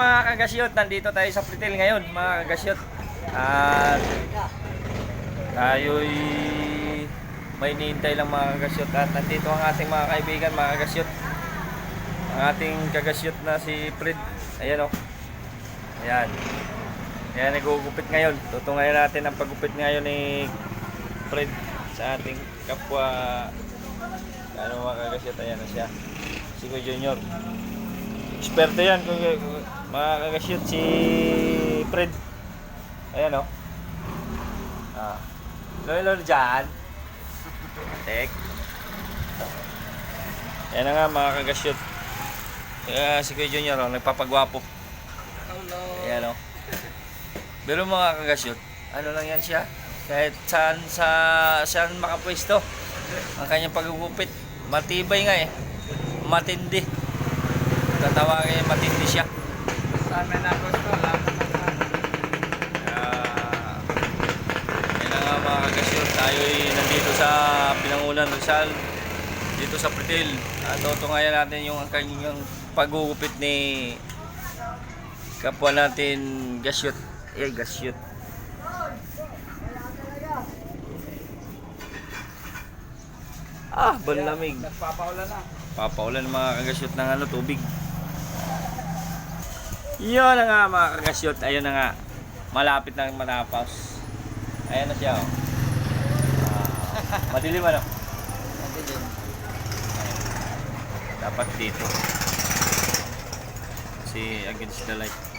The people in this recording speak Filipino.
mga kagasyot, nandito tayo sa Pritil ngayon mga kagasyot. At tayo'y may nihintay lang mga kagasyot. At nandito ang ating mga kaibigan mga kagasyot. Ang ating kagasyot na si Fred. Ayan o. Ayan. Ayan, nagugupit ngayon. Tutungayan natin ang paggupit ngayon ni Fred sa ating kapwa ano mga kagasyot. Ayan na siya. Si Kuya Junior. Eksperto yan, kung, kagashoot si Fred. Ayan o. Ah. Lolo dyan. Tek. Ayan na nga mga kagashoot. Kaya si Kuya Junior o, nagpapagwapo. Ayan o. Pero mga ano lang yan siya? Kahit saan sa saan makapwesto. Ang kanyang pagugupit. Matibay nga eh. Matindi. Tatawagin matindi siya. Sana na gusto lang. Ah, yan na nga mga kagasyon, tayo nandito sa Pinangunan Rizal, dito sa Pritil. At tutungayan natin yung ang kanyang pagugupit ni kapwa natin gasyot. Eh, gasyot. Ah, banlamig. Nagpapaulan na. Papaulan mga kagasyot ng ano, tubig. Yun na nga mga kagasyot. Ayun na nga. Malapit na matapos. Ayan na siya. Oh. Ah, madilim ano? Dapat dito. Kasi against the light.